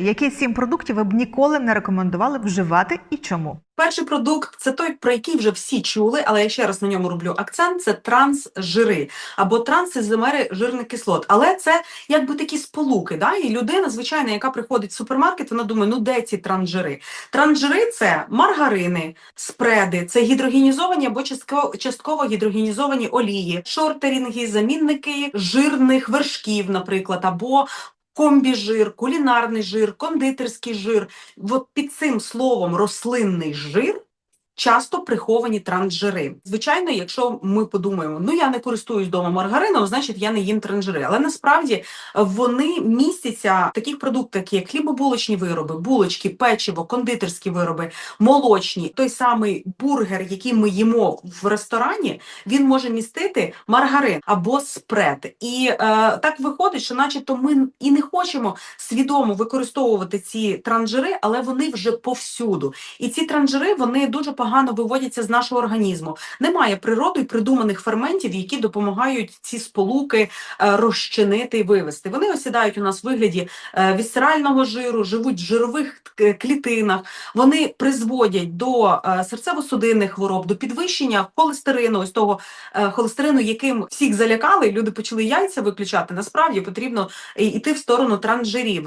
Які сім продуктів ви б ніколи не рекомендували вживати і чому? Перший продукт це той, про який вже всі чули, але я ще раз на ньому роблю акцент: це трансжири або трансізомери жирних кислот. Але це якби такі сполуки. Да? І людина, звичайно, яка приходить в супермаркет, вона думає, ну де ці трансжири? Трансжири це маргарини, спреди, це гідрогенізовані або частково, частково гідрогенізовані олії, шортерінги, замінники жирних вершків, наприклад, або комбіжир, кулінарний жир, кондитерський жир. От під цим словом рослинний жир часто приховані трансжири. Звичайно, якщо ми подумаємо, ну я не користуюсь вдома маргарином, значить я не їм трансжири. Але насправді е, вони містяться в таких продуктах, як хлібобулочні вироби, булочки, печиво, кондитерські вироби, молочні. Той самий бургер, який ми їмо в ресторані, він може містити маргарин або спред. І е, так виходить, що, начебто, ми і не хочемо свідомо використовувати ці трансжири, але вони вже повсюду. І ці трансжири вони дуже погано виводяться з нашого організму. Немає природою придуманих ферментів, які допомагають ці сполуки е, розчинити і вивести. Вони осідають у нас в вигляді е, вісцерального жиру, живуть в жирових е, клітинах. Вони призводять до серцево-судинних хвороб, до підвищення холестерину, ось того холестерину, яким всіх залякали, люди почали яйця виключати. Насправді потрібно йти в сторону трансжирів.